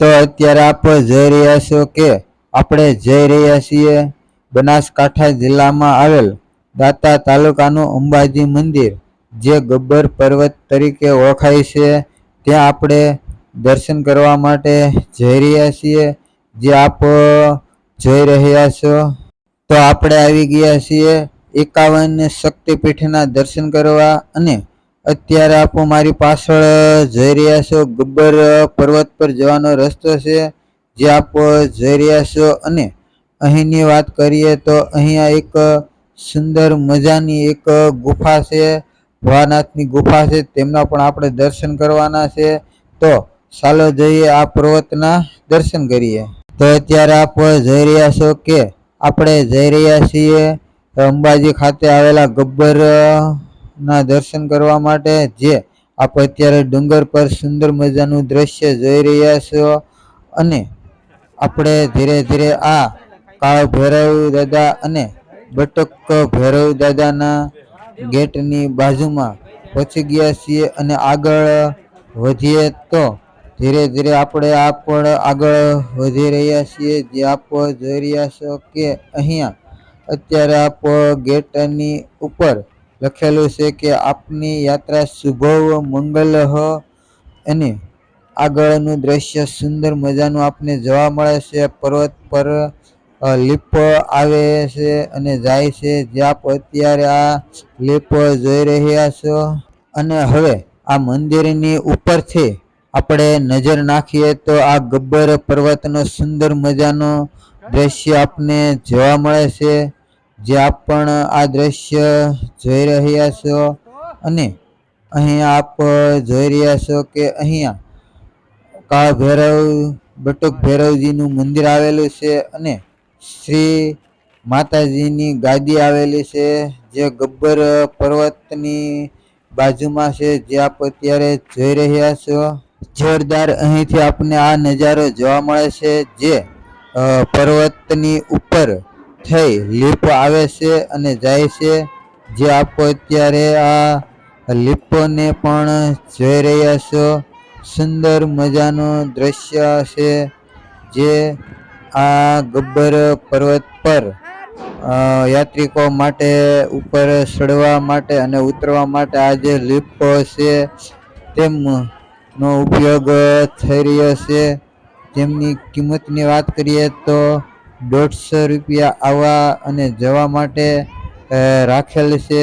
તો અત્યારે આપ જઈ રહ્યા છો કે આપણે જઈ રહ્યા છીએ બનાસકાંઠા જિલ્લામાં આવેલ દાતા તાલુકાનું અંબાજી મંદિર, જે ગબ્બર પર્વત તરીકે ઓળખાય છે. ત્યાં આપણે દર્શન કરવા માટે જઈ રહ્યા છીએ. જે આપ જોઈ રહ્યા છો. તો આપણે આવી ગયા છીએ એકાવન શક્તિપીઠના દર્શન કરવા અને અત્યારે આપો મારી પાછળ જઈ રહ્યા છો ગબ્બર પર્વત પર જવાનો રસ્તો છે. જે આપ જઈ રહ્યા છો. અને અહીંની વાત કરીએ તો અહીંયા એક સુંદર મજાની એક ગુફા છે. ભવાનાથની ગુફા છે. તેમના પણ આપણે દર્શન કરવાના છે. તો ચાલો જઈએ આ પર્વતના દર્શન કરીએ. તો અત્યારે આપ જઈ રહ્યા છો કે આપણે જઈ રહ્યા છીએ અંબાજી ખાતે આવેલા ગબ્બર ના દર્શન કરવા માટે જે આપ અત્યારે ડુંગર પર સુંદર મજાનું દ્રશ્ય જોઈ રહ્યા છો અને આપણે ધીરે ધીરે આ કાળ ભૈરવ દાદા અને બટક ભૈરવ દાદાના ગેટની બાજુમાં પહોંચી ગયા છીએ અને આગળ વધીએ તો ધીરે ધીરે આપણે આ પણ આગળ વધી રહ્યા છીએ. જે આપ જોઈ રહ્યા છો કે અહીંયા અત્યારે આપ ગેટની ઉપર લખેલું છે કે આપની યાત્રા શુભવ મંગલ અને આગળનું દ્રશ્ય સુંદર મજાનું આપને જોવા મળે છે. પર્વત પર લીપ આવે છે અને જાય છે. જે આપ અત્યારે આ લીપ જોઈ રહ્યા છો. અને હવે આ મંદિરની ઉપરથી આપણે નજર નાખીએ તો આ ગબ્બર પર્વતનો સુંદર મજાનો દ્રશ્ય આપને જોવા મળે છે. જે આપ પણ આ દ્રશ્ય જોઈ રહ્યા છો અને અહીં આપ જોઈ રહ્યા છો કે અહીંયા કાળ ભૈરવ, બટુક ભૈરવજીનું મંદિર આવેલું છે અને શ્રી માતાજીની ગાદી આવેલી છે, જે ગબ્બર પર્વતની બાજુમાં છે, જે આપ અત્યારે જોઈ રહ્યા છો. જોરદાર અહીંથી આપને આ નજારો જોવા મળે છે, જે પર્વતની ઉપર થઈ, લીપ આવે છે અને જાય છે. જે આપ અત્યારે આ લીપોને પણ જોઈ રહ્યા છો. સુંદર મજાનું દ્રશ્ય છે જે આ ગબ્બર પર્વત પર યાત્રિકો માટે ઉપર ચડવા માટે અને ઉતરવા માટે આ જે લીપો છે તેમનો ઉપયોગ થઈ રહ્યો છે. તેમની કિંમતની વાત કરીએ તો દોઢસો રૂપિયા આવવા અને જવા માટે રાખેલ છે.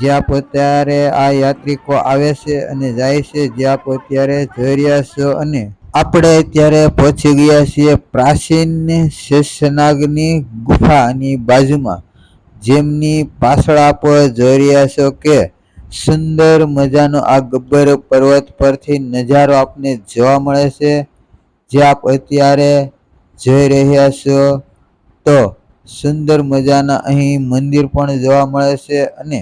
જ્યાં પોત્યારે આ યાત્રિકો આવે છે અને જાય છે, જ્યાં પોત્યારે જોઈ રહ્યા છો અને આપણે અત્યારે પહોંચી ગયા છીએ પ્રાચીન શેષનાગની ગુફાની બાજુમાં. જેમની પાછળ આપ જોઈ રહ્યા છો કે સુંદર મજાનો આ ગબ્બર પર્વત પરથી નજારો આપને જોવા મળે છે. જે આપ અત્યારે જોઈ રહ્યા છો તો સુંદર મજાના અહીં મંદિર પણ જોવા મળે છે અને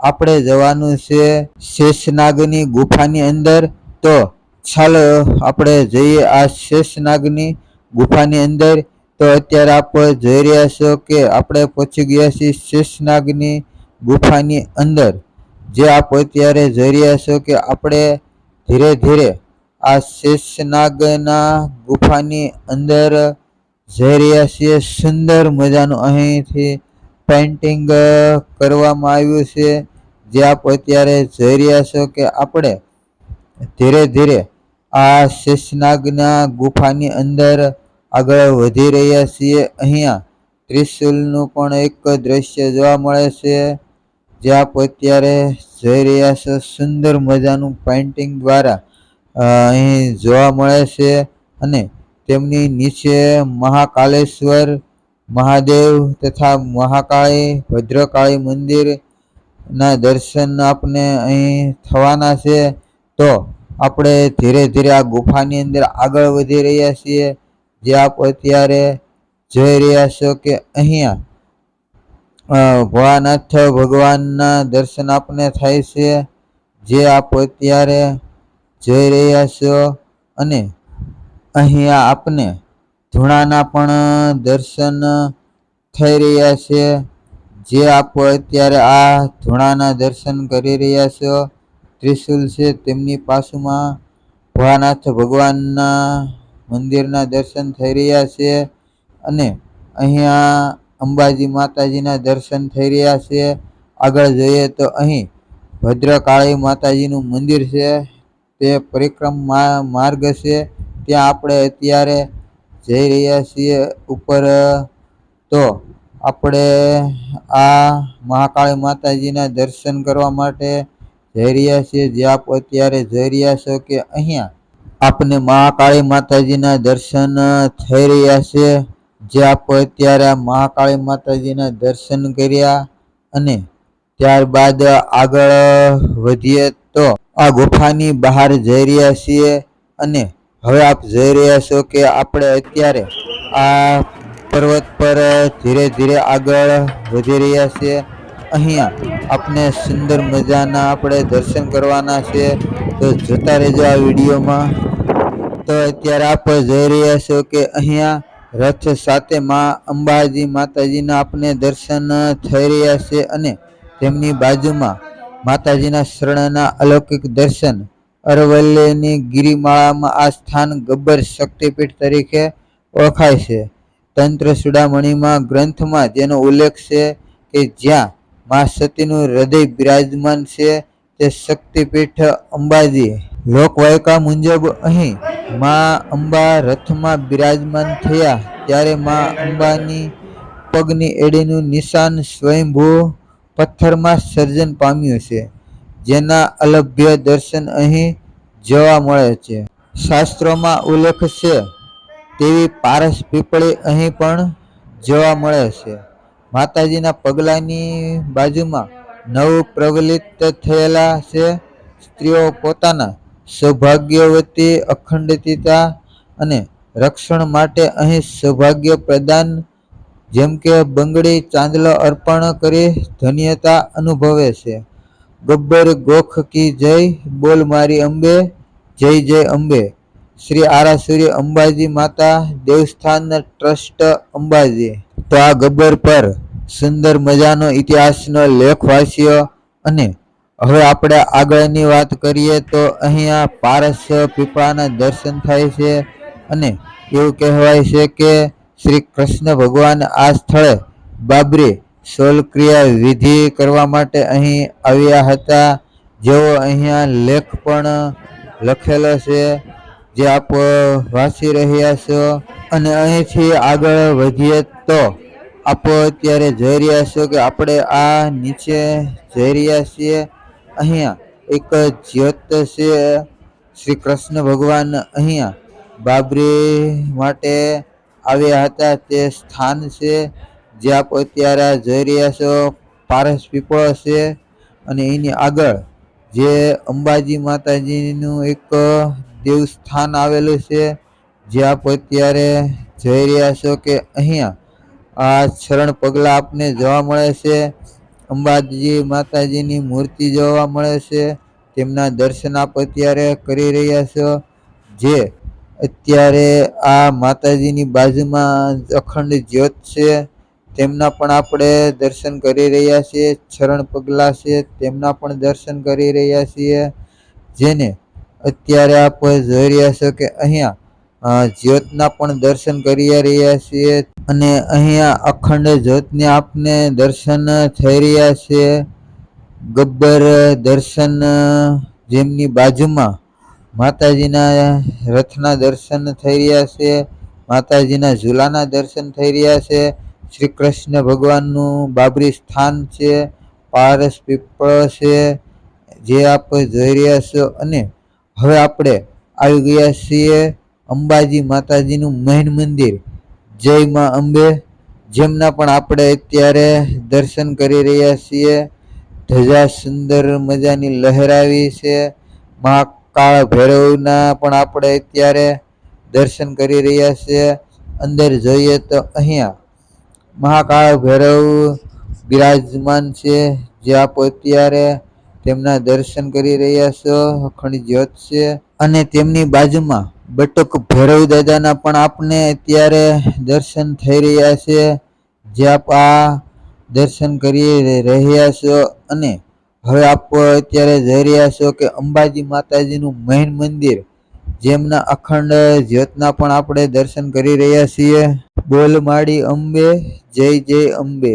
આપણે જવાનું છે શેષનાગની ગુફાની અંદર. તો ચાલો આપણે જઈએ આ શેષનાગની ગુફાની અંદર. તો અત્યારે આપ જોઈ રહ્યા છો કે આપણે પહોંચી ગયા છીએ શેષનાગની ગુફાની અંદર. જે આપ અત્યારે જોઈ રહ્યા છો કે આપણે ધીરે ધીરે આ શેષનાગના ગુફાની અંદર જઈ રહ્યા છીએ. સુંદર મજાનું અહીંથી પેઇન્ટિંગ કરવામાં આવ્યું છે. જે આપ અત્યારે જોઈ રહ્યા છો કે આપણે ધીરે ધીરે આ શેષનાગના ગુફાની અંદર આગળ વધી રહ્યા છીએ. અહીંયા ત્રિશુલનું પણ એક દ્રશ્ય જોવા મળે છે. જે આપ અત્યારે જોઈ રહ્યા છો. સુંદર મજાનું પેઇન્ટિંગ દ્વારા અહીં જોવા મળે છે અને તેમની નીચે મહાકાલેશ્વર, મહાદેવ તથા મહાકાળી, ભદ્રકાળી મંદિરના દર્શન આપને અહીં થવાના છે. તો આપણે ધીરે ધીરે આ ગુફાની અંદર આગળ વધી રહ્યા છીએ. જે આપ અત્યારે જોઈ રહ્યા છો કે અહીંયા ભોળાનાથ ભગવાનના દર્શન આપને થાય છે. જે આપ અત્યારે જોઈ રહ્યા છો અને અહીંયા આપને ધૂણાના પણ દર્શન થઈ રહ્યા છે. જે આપ અત્યારે આ ધૂણાના દર્શન કરી રહ્યા છો, ત્રિશુલ છે તેમની પાસુમાં ભોળાનાથ ભગવાનના મંદિરના દર્શન થઈ રહ્યા છે અને અહીંયા અંબાજી માતાજીના દર્શન થઈ રહ્યા છે. આગળ જોઈએ તો અહીં ભદ્રકાળી માતાજીનું મંદિર છે. તે પરિક્રમા માર્ગ છે. ત્યાં આપણે અત્યારે જઈ રહ્યા છીએ ઉપર, તો આપણે આ મહાકાળી માતાજીના દર્શન કરવા માટે જઈ રહ્યા છીએ. જે આપ અત્યારે જઈ રહ્યા છો કે અહીંયા આપને મહાકાળી માતાજીના દર્શન થઈ રહ્યા છે. જે આપ અત્યારે મહાકાળી માતાજીના દર્શન કર્યા અને ત્યારબાદ આગળ વધીએ તો આ ગુફાની બહાર જઈ રહ્યા છીએ અને હવે આપ જોઈ રહ્યા છો કે આપણે અત્યારે આ પર્વત પર ધીરે ધીરે આગળ વધી રહ્યા છીએ. અહીંયા આપને સુંદર મજાના આપણે દર્શન કરવાના છે. તો જોતા રહેજો આ વિડીયોમાં. તો અત્યારે આપ જોઈ રહ્યા છો કે અહીંયા રથ સાથે માં અંબાજી માતાજીના આપને દર્શન થઈ રહ્યા છે અને તેમની બાજુમાં માતાજીના શરણના અલૌકિક દર્શન, અરવલ્લીની ગિરિમાળામાં આ સ્થાન ગબ્બર શક્તિપીઠ તરીકે ઓળખાય છે. તંત્ર સુડામણીમાં ગ્રંથમાં જેનો ઉલ્લેખ છે કે જ્યાં મા સતીનું હૃદય બિરાજમાન છે તે શક્તિપીઠ અંબાજી. લોકવાયકા મુજબ અહીં મા અંબા રથમાં બિરાજમાન થયા, ત્યારે મા અંબાની પગની એડીનું નિશાન સ્વયંભૂ પથ્થરમાં સર્જન પામ્યું છે, જેના અલભ્ય દર્શન અહીં જોવા મળે છે. શાસ્ત્રોમાં ઉલ્લેખ છે, તેવી પારસ પીપળી અહીં પણ જોવા મળે છે. માતાજીના પગલાની બાજુમાં નવું પ્રવલિત થયેલા છે, સ્ત્રીઓ પોતાના સૌભાગ્યવતી અખંડિતતા અને રક્ષણ માટે અહીં સૌભાગ્ય પ્રદાન જેમ કે બંગડી ચાંદલો અર્પણ કરી ધન્યતા અનુભવે છે. ગબ્બર ગોખ કી જય, બોલ મારી અંબે, જય જય અંબે. શ્રી આરાસુરી અંબાજી માતા, દેવસ્થાન ટ્રસ્ટ અંબાજી. તો આ ગબ્બર પર સુંદર મજાનો ઇતિહાસનો લેખ વાંચ્યો અને હવે આપણે આગળની વાત કરીએ તો અહીંયા પારસ પીપળાના દર્શન થાય છે અને એવું કહેવાય છે કે શ્રી કૃષ્ણ ભગવાન આ સ્થળે બાબરી શોલક્રિયા વિધિ કરવા માટે અહીં આવ્યા હતા. જેવો અહીંયા લેખ પણ લખેલો છે, જે આપ વાંચી રહ્યા છો. અને અહીંથી આગળ વધીએ તો આપ અત્યારે જોઈ રહ્યા છો કે આપણે આ નીચે જઈ રહ્યા છીએ. અહીંયા એક જ્યોત છે. શ્રી કૃષ્ણ ભગવાન અહીંયા બાબરી માટે આવ્યા હતા તે સ્થાન છે જે આપ અત્યારે જોઈ રહ્યા છો, પારસ પીપળો છે અને એની આગળ જે અંબાજી માતાજીનું એક દેવસ્થાન આવેલું છે જે આપ અત્યારે જોઈ રહ્યા છો કે અહીંયા આ ચરણ પગલાં આપને જોવા મળે છે, અંબાજી માતાજીની મૂર્તિ જોવા મળે છે, તેમના દર્શન આપ અત્યારે કરી રહ્યા છો, જે અત્યારે આ માતાજીની બાજુમાં અખંડ જ્યોત છે. તેમના પણ આપણે દર્શન કરી રહ્યા છીએ. ચરણ પગલાં છે. તેમના પણ દર્શન કરી રહ્યા છીએ. જેને અત્યારે આપ જોઈ રહ્યા છો કે અહીંયા જ્યોતના પણ દર્શન કરી રહ્યા છીએ અને અહીંયા અખંડ જ્યોતને આપને દર્શન થઈ રહ્યા છે. ગબ્બર દર્શન જેમની બાજુમાં માતાજીના રથના દર્શન થઈ રહ્યા છે, માતાજીના ઝૂલાના દર્શન થઈ રહ્યા છે શ્રી કૃષ્ણ ભગવાનનું બાબરી સ્થાન છે, પારસ પીપળ છે, જે આપ જોઈ રહ્યા છો. અને હવે આપણે આવી ગયા છીએ અંબાજી માતાજીનું મહેન મંદિર. જય માં અંબે. જેમના પણ આપણે અત્યારે દર્શન કરી રહ્યા છીએ. ધજા સુંદર મજાની લહેરાવી છે. મહાકાળ ભૈરવના પણ આપણે અત્યારે દર્શન કરી રહ્યા છીએ. અંદર જોઈએ તો અહીંયા મહાકાળ ભૈરવ બિરાજમાન છે. જે આપ અત્યારે તેમના દર્શન કરી રહ્યા છો. અખંડ જ્યોત છે. અને તેમની બાજુમાં બટુક ભૈરવ દાદાના પણ આપને અત્યારે દર્શન થઈ રહ્યા છે. જે આપ આ દર્શન કરી રહ્યા છો. અને હવે આપ અત્યારે જઈ રહ્યા છો કે અંબાજી માતાજીનું મહેન મંદિર, જેમના અખંડ જ્યોતના પણ આપણે દર્શન કરી રહ્યા છીએ. બોલ માડી અંબે, જય જય અંબે.